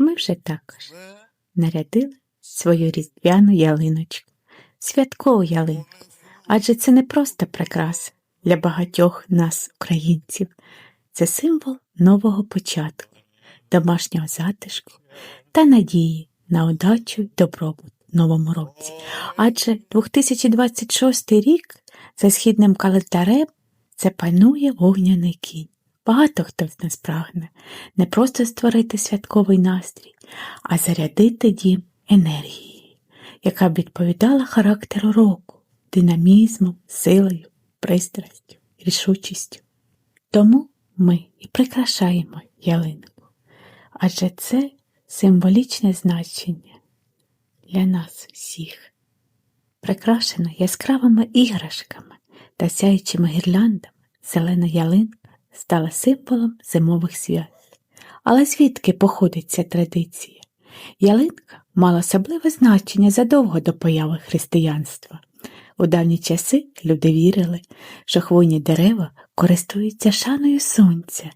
Ми вже також нарядили свою різдвяну ялиночку, святкову ялинку, адже це не просто прикраса для багатьох нас, українців, це символ нового початку, домашнього затишку та надії на удачу й добробут в новому році. Адже 2026 рік за східним календарем це панує вогняний кінь. Багато хто з нас прагне не просто створити святковий настрій, а зарядити дім енергією, яка б відповідала характеру року, динамізмом, силою, пристрастю, рішучістю. Тому ми і прикрашаємо ялинку, адже це символічне значення для нас всіх. Прикрашена яскравими іграшками та сяючими гірляндами, зелена ялинка стала символом зимових свят. Але звідки походить ця традиція? Ялинка мала особливе значення задовго до появи християнства. У давні часи люди вірили, що хвойні дерева користуються шаною сонця.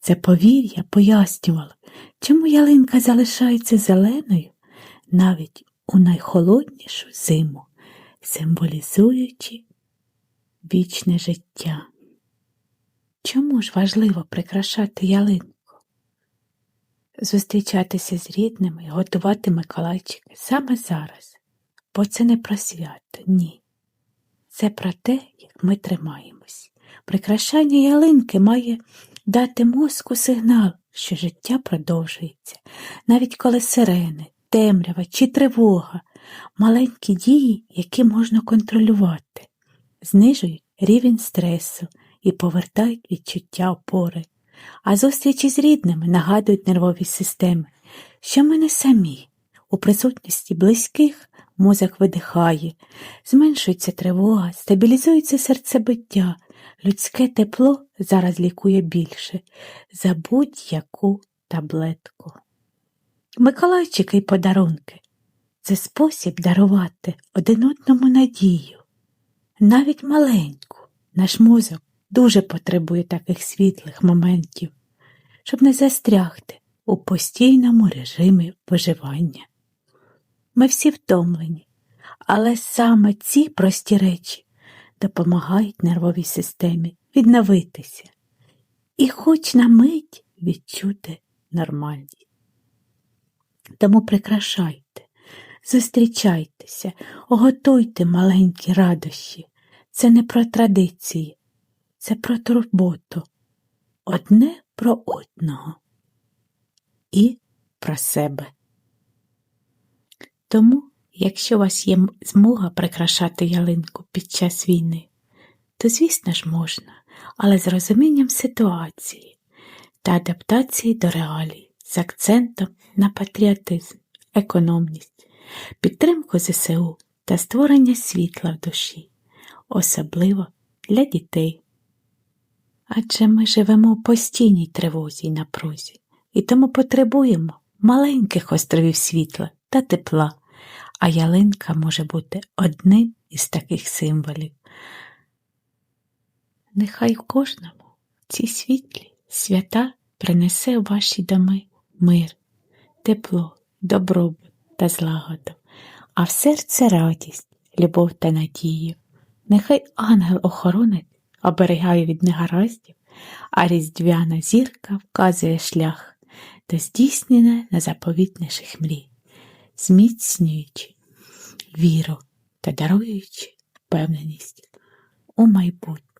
Це повір'я пояснювало, чому ялинка залишається зеленою навіть у найхолоднішу зиму, символізуючи вічне життя. Чому ж важливо прикрашати ялинку? Зустрічатися з рідними і готувати Миколайчики саме зараз, бо це не про свято, ні. Це про те, як ми тримаємось. Прикрашання ялинки має дати мозку сигнал, що життя продовжується, навіть коли сирени, темрява чи тривога, маленькі дії, які можна контролювати, знижують рівень стресу і повертають відчуття опори. А зустрічі з рідними нагадують нервові системи, що ми не самі. У присутності близьких мозок видихає, зменшується тривога, стабілізується серцебиття, людське тепло зараз лікує більше за будь-яку таблетку. Миколайчики й подарунки це спосіб дарувати один одному надію, навіть маленьку, наш мозок дуже потребує таких світлих моментів, щоб не застрягти у постійному режимі виживання. Ми всі втомлені, але саме ці прості речі допомагають нервовій системі відновитися і хоч на мить відчути нормальність. Тому прикрашайте, зустрічайтеся, готуйте маленькі радощі. Це не про традиції, це про турботу одне про одного і про себе. Тому, якщо у вас є змога прикрашати ялинку під час війни, то, звісно ж, можна, але з розумінням ситуації та адаптації до реалій, з акцентом на патріотизм, економність, підтримку ЗСУ та створення світла в душі, особливо для дітей. Адже ми живемо в постійній тривозі й напрузі, і тому потребуємо маленьких островів світла та тепла, а ялинка може бути одним із таких символів. Нехай кожному ці світлі свята принесе у ваші доми мир, тепло, добробут та злагоду, а в серце радість, любов та надію. Нехай ангел-охоронець оберігає від негараздів, а різдвяна зірка вказує шлях до здійснення найзаповітніших мрій, зміцнюючи віру та даруючи впевненість у майбутнє.